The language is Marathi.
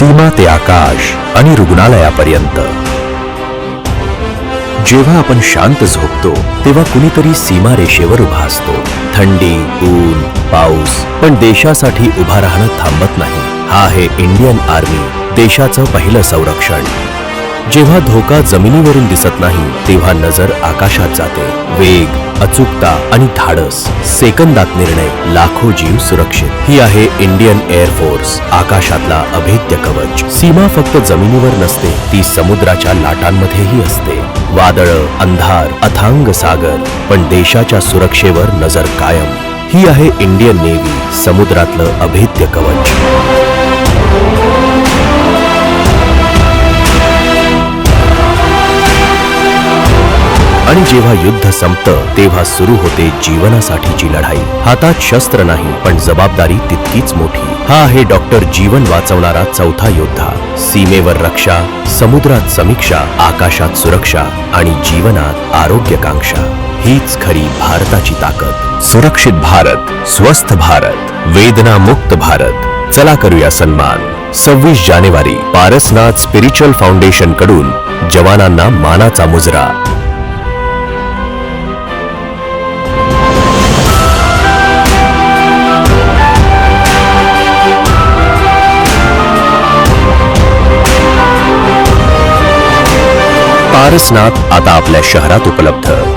सीमा ते आकाश आणि रुग्णालयापर्यंत. जेव्हा आपण शांत झोपतो तेव्हा कुणीतरी सीमारेषेवर उभा असतो. थंडी ऊन पाऊस पण देशासाठी उभा राहणं थांबत नाही. हा आहे इंडियन आर्मी देशाचं पहिलं संरक्षण. जेव्हा धोका जमिनीवरून दिसत नाही तेव्हा नजर आकाशात जाते. वेग अचूकता आणि धाडस. सेकंदात निर्णय लाखो जीव सुरक्षित. ही आहे इंडियन एअरफोर्स आकाशातला अभेद्य कवच. सीमा फक्त जमिनीवर नसते ती समुद्राच्या लाटांमध्येही असते. वादळ अंधार अथांग सागर पण देशाच्या सुरक्षेवर नजर कायम. ही आहे इंडियन नेव्ही समुद्रातलं अभेद्य कवच. आणि जेव्हा युद्ध संपतं तेव्हा सुरू होते जीवनासाठीची लढाई. हातात शस्त्र नाही पण जबाबदारी तितकीच मोठी. हा आहे डॉक्टर जीवन वाचवणारा चौथा योद्धा. सीमेवर रक्षा समुद्रात समीक्षा आकाशात सुरक्षा आणि जीवनात आरोग्यकांक्षा. हीच खरी भारताची ताकद. सुरक्षित भारत स्वस्थ भारत वेदना मुक्त भारत. चला करूया सन्मान. सव्वीस जानेवारी पारसनाथ स्पिरिच्युअल फाउंडेशनकडून जवानांना मानाचा मुजरा. पारसनाथ आता आपल्या शहरात उपलब्ध.